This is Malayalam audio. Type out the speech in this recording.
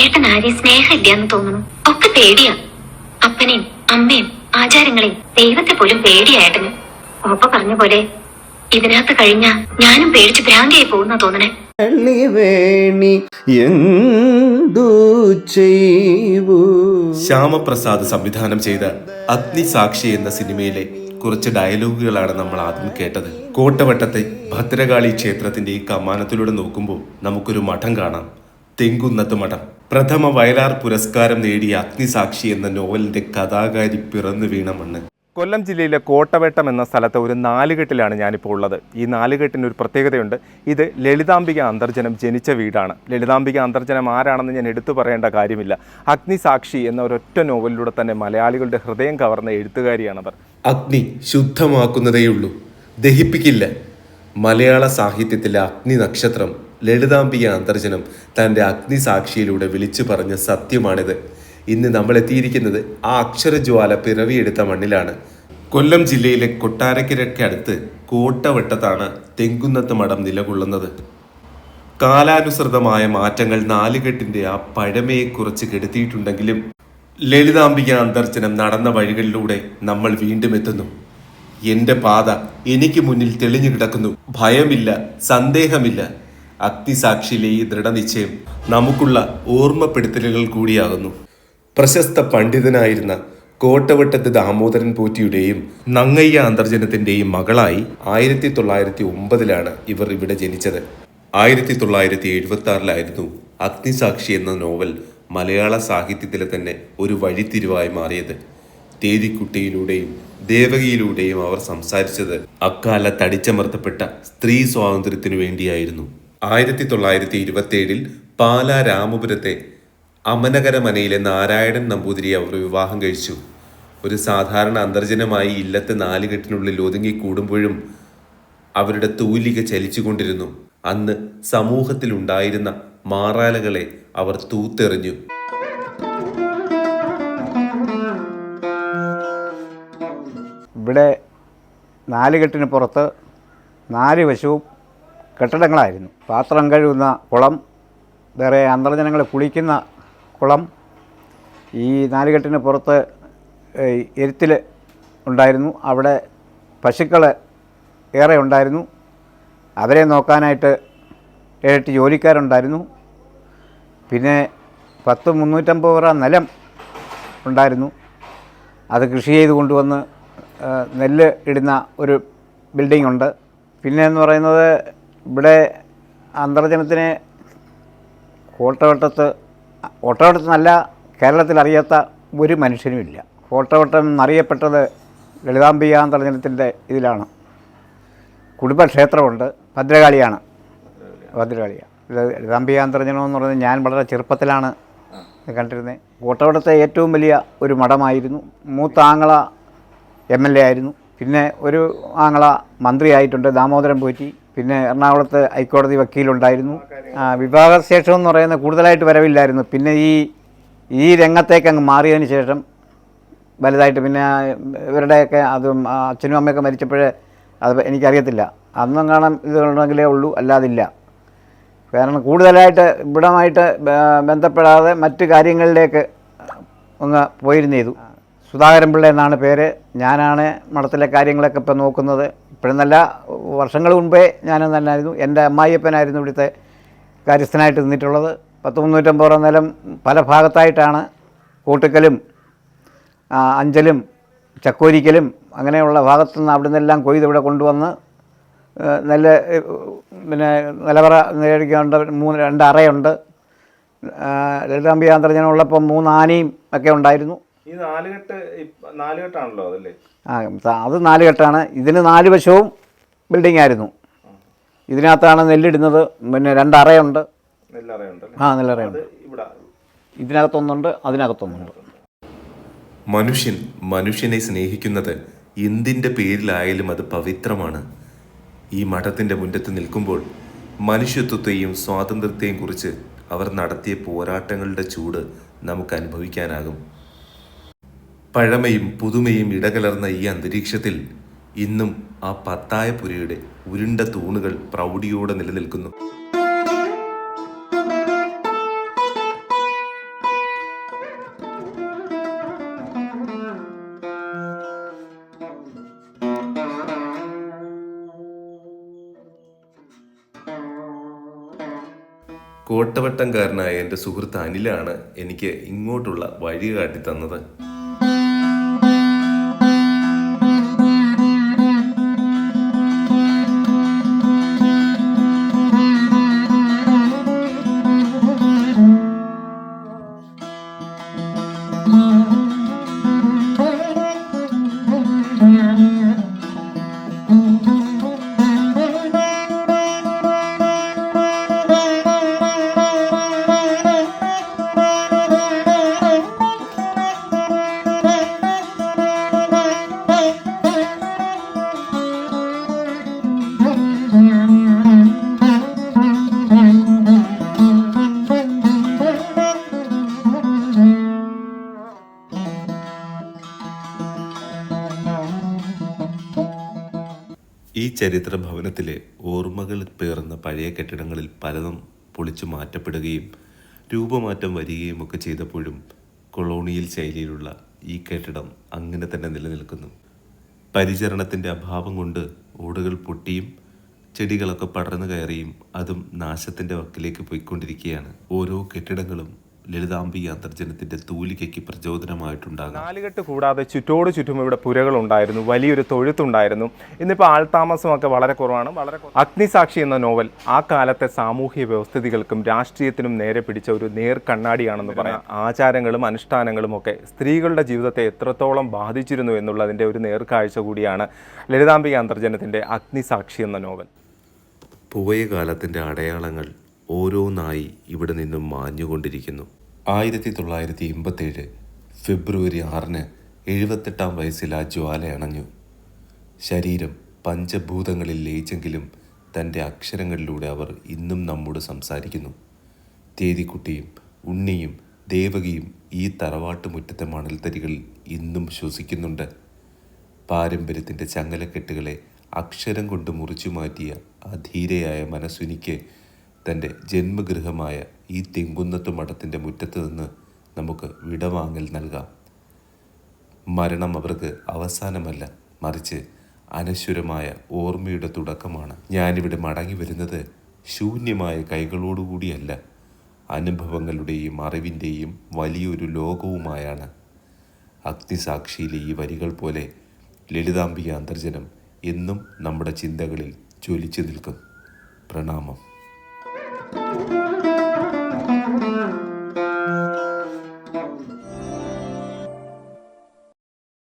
ഏട്ടൻ ആരെയും സ്നേഹമില്ലാന്ന് തോന്നുന്നു ഒക്കെ പേടിയാ. അപ്പനെയും അമ്മയും ആചാരങ്ങളെയും ദൈവത്തെ പോലും പേടിയാ ഏട്ടന് ഓപ്പ പറഞ്ഞ പോലെ ഇതിനകത്ത് കഴിഞ്ഞ ഞാനും പേടിച്ച് ഭ്രാന്തിയായി പോകുന്ന തോന്നണേ. വേണി എന്തു ചെയ്യൂ ശ്യാമപ്രസാദ് സംവിധാനം ചെയ്ത അഗ്നിസാക്ഷി എന്ന സിനിമയിലെ കുറച്ച് ഡയലോഗുകളാണ് നമ്മൾ ആദ്യം കേട്ടത്. കോട്ടവട്ടത്തെ ഭദ്രകാളി ക്ഷേത്രത്തിന്റെ ഈ കമാനത്തിലൂടെ നോക്കുമ്പോൾ നമുക്കൊരു മഠം കാണാം. തെങ്കുന്നത്ത് മഠം പ്രഥമ വയലാർ പുരസ്കാരം നേടിയ അഗ്നിസാക്ഷി എന്ന നോവലിന്റെ കഥാകാരി പിറന്നു വീണ മണ്ണ്. കൊല്ലം ജില്ലയിലെ കോട്ടവട്ടം എന്ന സ്ഥലത്ത് ഒരു നാലുകെട്ടിലാണ് ഞാനിപ്പോൾ ഉള്ളത്. ഈ നാലുകെട്ടിന് ഒരു പ്രത്യേകതയുണ്ട്. ഇത് ലളിതാംബിക അന്തർജനം ജനിച്ച വീടാണ്. ലളിതാംബിക അന്തർജനം ആരാണെന്ന് ഞാൻ എടുത്തു പറയേണ്ട കാര്യമില്ല. അഗ്നിസാക്ഷി എന്ന ഒരൊറ്റ നോവലിലൂടെ തന്നെ മലയാളികളുടെ ഹൃദയം കവർന്ന എഴുത്തുകാരിയാണവർ. അഗ്നി ശുദ്ധമാക്കുന്നതേയുള്ളൂ. ദഹിപ്പിക്കില്ല. മലയാള സാഹിത്യത്തിലെ അഗ്നി നക്ഷത്രം ലളിതാംബിക അന്തർജനം. തന്റെ അഗ്നിസാക്ഷിയിലൂടെ വിളിച്ചു പറഞ്ഞ സത്യമാണിത്. ഇന്ന് നമ്മൾ എത്തിയിരിക്കുന്നത് ആ അക്ഷരജ്വാല പിറവിയെടുത്ത മണ്ണിലാണ്. കൊല്ലം ജില്ലയിലെ കൊട്ടാരക്കരയ്ക്കടുത്ത് കോട്ടവട്ടത്താണ് തെങ്കുന്നത്ത് മഠം നിലകൊള്ളുന്നത്. കാലാനുസൃതമായ മാറ്റങ്ങൾ നാലുകെട്ടിന്റെ ആ പഴമയെ കുറച്ച് കെടുത്തിയിട്ടുണ്ടെങ്കിലും ലളിതാംബിക അന്തർജനം നടന്ന വഴികളിലൂടെ നമ്മൾ വീണ്ടും എത്തുന്നു. എന്റെ പാത എനിക്ക് മുന്നിൽ തെളിഞ്ഞു കിടക്കുന്നു. ഭയമില്ല സന്ദേഹമില്ല. അഗ്നിസാക്ഷിയിലെ ഈ ദൃഢനിശ്ചയം നമുക്കുള്ള ഓർമ്മപ്പെടുത്തലുകൾ കൂടിയാകുന്നു. പ്രശസ്ത പണ്ഡിതനായിരുന്ന കോട്ടവട്ടത്ത് ദാമോദരൻ പോറ്റിയുടെയും നങ്ങയ്യ അന്തർജനത്തിന്റെയും മകളായി ആയിരത്തി തൊള്ളായിരത്തി ഒമ്പതിലാണ് ഇവർ ഇവിടെ ജനിച്ചത്. ആയിരത്തി തൊള്ളായിരത്തി എഴുപത്തി ആറിലായിരുന്നു അഗ്നിസാക്ഷി എന്ന നോവൽ മലയാള സാഹിത്യത്തിലെ തന്നെ ഒരു വഴിത്തിരിവായി മാറിയത്. തേതിക്കുട്ടിയിലൂടെയും ദേവകിയിലൂടെയും അവർ സംസാരിച്ചത് അക്കാല തടിച്ചമർത്തപ്പെട്ട സ്ത്രീ സ്വാതന്ത്ര്യത്തിനു വേണ്ടിയായിരുന്നു. ആയിരത്തി തൊള്ളായിരത്തി ഇരുപത്തി ഏഴിൽ പാലാ രാമപുരത്തെ അമനകരമനയിലെ നാരായണൻ നമ്പൂതിരിയെ അവർ വിവാഹം കഴിച്ചു. ഒരു സാധാരണ അന്തർജനമായി ഇല്ലത്തെ നാലുകെട്ടിനുള്ളിൽ ഒതുങ്ങി കൂടുമ്പോഴും അവരുടെ തൂലിക ചലിച്ചുകൊണ്ടിരുന്നു. അന്ന് സമൂഹത്തിലുണ്ടായിരുന്ന മാറാലകളെ അവർ തൂത്തെറിഞ്ഞു. ഇവിടെ നാലുകെട്ടിന് പുറത്ത് നാല് വശവും കെട്ടിടങ്ങളായിരുന്നു. പാത്രം കഴുകുന്ന കുളം വേറെ അന്തർജനങ്ങൾ കുളിക്കുന്ന കുളം ഈ നാലുകെട്ടിന് പുറത്ത് എരുത്തിൽ ഉണ്ടായിരുന്നു. അവിടെ പശുക്കൾ ഏറെ ഉണ്ടായിരുന്നു. അവരെ നോക്കാനായിട്ട് ഏഴെട്ട് ജോലിക്കാരുണ്ടായിരുന്നു. പിന്നെ പത്ത് മുന്നൂറ്റമ്പത് പറ നിലം ഉണ്ടായിരുന്നു. അത് കൃഷി ചെയ്ത് കൊണ്ടുവന്ന് നെല്ല് ഇടുന്ന ഒരു ബിൽഡിംഗ് ഉണ്ട്. പിന്നെ എന്ന് പറയുന്നത് ഇവിടെ അന്തർജനത്തിന് കോട്ടവട്ടത്ത് നല്ല കേരളത്തിൽ അറിയാത്ത ഒരു മനുഷ്യനുമില്ല കോട്ടവട്ടം എന്നറിയപ്പെട്ടത് ലളിതാംബിക അന്തർജനത്തിന്റെ ഇതിലാണ്. കുടുംബക്ഷേത്രമുണ്ട്. ഭദ്രകാളിയാണ്. ഭദ്രകാളിയാണ്. ലളിതാംബിക അന്തർജനം എന്ന് പറയുന്നത് ഞാൻ വളരെ ചെറുപ്പത്തിലാണ് കണ്ടിരുന്നത്. കോട്ടവട്ടത്തെ ഏറ്റവും വലിയ ഒരു മഠമായിരുന്നു. മൂത്താങ്ങള എം എൽ എ ആയിരുന്നു. പിന്നെ ഒരു ആങ്ങള മന്ത്രിയായിട്ടുണ്ട് ദാമോദരൻ പോറ്റി. പിന്നെ എറണാകുളത്ത് ഹൈക്കോടതി വക്കീലുണ്ടായിരുന്നു. വിവാഹശേഷം എന്ന് പറയുന്നത് കൂടുതലായിട്ട് വരവില്ലായിരുന്നു. പിന്നെ ഈ ഈ രംഗത്തേക്ക് അങ്ങ് മാറിയതിന് ശേഷം വലുതായിട്ട് പിന്നെ ഇവരുടെയൊക്കെ അതും അച്ഛനും അമ്മയൊക്കെ മരിച്ചപ്പോഴേ അത് എനിക്കറിയത്തില്ല. അന്നും കാണാൻ ഇതുണ്ടെങ്കിലേ ഉള്ളൂ അല്ലാതില്ല. കാരണം കൂടുതലായിട്ട് ഇവിടമായിട്ട് ബന്ധപ്പെടാതെ മറ്റു കാര്യങ്ങളിലേക്ക് ഒന്ന് പോയിരുന്നു ചെയ്തു സുധാകരൻ പിള്ള എന്നാണ് പേര്. ഞാനാണ് മഠത്തിലെ കാര്യങ്ങളൊക്കെ ഇപ്പം നോക്കുന്നത്. ഇപ്പോഴെന്നല്ല വർഷങ്ങൾ മുമ്പേ ഞാൻ തന്നെയായിരുന്നു. എന്റെ അമ്മായിയപ്പനായിരുന്നു ഇവിടുത്തെ കാര്യസ്ഥനായിട്ട് നിന്നിട്ടുള്ളത്. പത്ത് മുന്നൂറ്റമ്പത് നിലം പല ഭാഗത്തായിട്ടാണ് കൂട്ടുക്കലും അഞ്ചലും ചക്കോരിക്കലും അങ്ങനെയുള്ള ഭാഗത്തു നിന്ന് അവിടെ നിന്നെല്ലാം കൊയ്ത് ഇവിടെ കൊണ്ടുവന്ന് നല്ല പിന്നെ നിലവറ നേടിക്കൊണ്ട് മൂന്ന് രണ്ട് അറയുണ്ട്. ലളിതാംബി അന്തർജനം ഉള്ളപ്പോൾ മൂന്ന് ആനയും ഒക്കെ ഉണ്ടായിരുന്നു. ഈ നാലുകെട്ട് നാലുകെട്ടാണല്ലോ അതല്ലേ? ആ അത് നാല് കെട്ടാണ്. ഇതിന് നാല് വശവും ബിൽഡിംഗ് ആയിരുന്നു. ഇതിനകത്താണ് നെല്ലിടുന്നത്. പിന്നെ രണ്ടറയുണ്ട് ആ നെല്ലറയുണ്ട്. ഇവിടെ. ഇതിനകത്തൊന്നുണ്ട് അതിനകത്തൊന്നുണ്ട്. മനുഷ്യൻ മനുഷ്യനെ സ്നേഹിക്കുന്നത് എന്തിന്റെ പേരിലായാലും അത് പവിത്രമാണ്. ഈ മഠത്തിന്റെ മുറ്റത്ത് നിൽക്കുമ്പോൾ മനുഷ്യത്വത്തെയും സ്വാതന്ത്ര്യത്തെയും കുറിച്ച് അവർ നടത്തിയ പോരാട്ടങ്ങളുടെ ചൂട് നമുക്ക് അനുഭവിക്കാനാകും. പഴമയും പുതുമയും ഇടകലർന്ന ഈ അന്തരീക്ഷത്തിൽ ഇന്നും ആ പത്തായപുരയുടെ ഉരുണ്ട തൂണുകൾ പ്രൗഢിയോടെ നിലനിൽക്കുന്നു. കോട്ടവട്ടംകാരനായ എന്റെ സുഹൃത്ത് അനിലാണ് എനിക്ക് ഇങ്ങോട്ടുള്ള വഴി കാട്ടി തന്നത് ഈ ചരിത്ര ഭവനത്തിലെ ഓർമ്മകൾ പേർന്ന പഴയ കെട്ടിടങ്ങളിൽ പലതും പൊളിച്ചു മാറ്റപ്പെടുകയും രൂപമാറ്റം വരികയും ഒക്കെ ചെയ്തപ്പോഴും കൊളോണിയൽ ശൈലിയിലുള്ള ഈ കെട്ടിടം അങ്ങനെ തന്നെ നിലനിൽക്കുന്നു. പരിചരണത്തിന്റെ അഭാവം കൊണ്ട് ഓടുകൾ പൊട്ടിയും ചെടികളൊക്കെ പടർന്നു കയറിയും അതും നാശത്തിന്റെ വക്കിലേക്ക് പോയിക്കൊണ്ടിരിക്കുകയാണ്. ഓരോ കെട്ടിടങ്ങളും ലളിതാംബി അന്തർജനത്തിന്റെ തൂലികയ്ക്ക് പ്രചോദനമായിട്ടുണ്ടാകും. നാലുകെട്ട് കൂടാതെ ചുറ്റോട് ചുറ്റും ഇവിടെ പുരകളുണ്ടായിരുന്നു വലിയൊരു തൊഴുത്തുണ്ടായിരുന്നു. ഇന്നിപ്പോൾ ആൾതാമസമൊക്കെ വളരെ കുറവാണ്. വളരെ അഗ്നിസാക്ഷി എന്ന നോവൽ ആ കാലത്തെ സാമൂഹ്യ വ്യവസ്ഥിതികൾക്കും രാഷ്ട്രീയത്തിനും നേരെ പിടിച്ച ഒരു നേർ കണ്ണാടിയാണെന്ന് പറയാം. ആചാരങ്ങളും അനുഷ്ഠാനങ്ങളും ഒക്കെ സ്ത്രീകളുടെ ജീവിതത്തെ എത്രത്തോളം ബാധിച്ചിരുന്നു എന്നുള്ളതിന്റെ ഒരു നേർക്കാഴ്ച കൂടിയാണ് ലളിതാംബിക അന്തർജനത്തിന്റെ അഗ്നിസാക്ഷി എന്ന നോവൽ. പുവയകാലത്തിന്റെ അടയാളങ്ങൾ ഓരോന്നായി ഇവിടെ നിന്നും മാഞ്ഞുകൊണ്ടിരിക്കുന്നു. ആയിരത്തി തൊള്ളായിരത്തി എൺപത്തേഴ് ഫെബ്രുവരി ആറിന് എഴുപത്തെട്ടാം വയസ്സിൽ ആ ജ്വാല അണഞ്ഞു. ശരീരം പഞ്ചഭൂതങ്ങളിൽ ലയിച്ചെങ്കിലും തന്റെ അക്ഷരങ്ങളിലൂടെ അവർ ഇന്നും നമ്മോട് സംസാരിക്കുന്നു. തേതിക്കുട്ടിയും ഉണ്ണിയും ദേവകിയും ഈ തറവാട്ട് മുറ്റത്തെ മണൽത്തരികളിൽ ഇന്നും ശ്വസിക്കുന്നുണ്ട്. പാരമ്പര്യത്തിന്റെ ചങ്ങലക്കെട്ടുകളെ അക്ഷരം കൊണ്ട് മുറിച്ചു മാറ്റിയ അധീരയായ മനസ്സുനിക്ക് തന്റെ ജന്മഗൃഹമായ ഈ തെങ്കുന്നത്ത് മഠത്തിന്റെ മുറ്റത്ത് നിന്ന് നമുക്ക് വിടവാങ്ങൽ നൽകാം. മരണം അവർക്ക് അവസാനമല്ല മറിച്ച് അനശ്വരമായ ഓർമ്മയുടെ തുടക്കമാണ്. ഞാനിവിടെ മടങ്ങി വരുന്നത് ശൂന്യമായ കൈകളോടുകൂടിയല്ല അനുഭവങ്ങളുടെയും അറിവിന്റെയും വലിയൊരു ലോകവുമായാണ്. അഗ്നിസാക്ഷിയിലെ ഈ വരികൾ പോലെ ലളിതാംബിക അന്തർജനം എന്നും നമ്മുടെ ചിന്തകളിൽ ജ്വലിച്ചു നിൽക്കും. പ്രണാമം.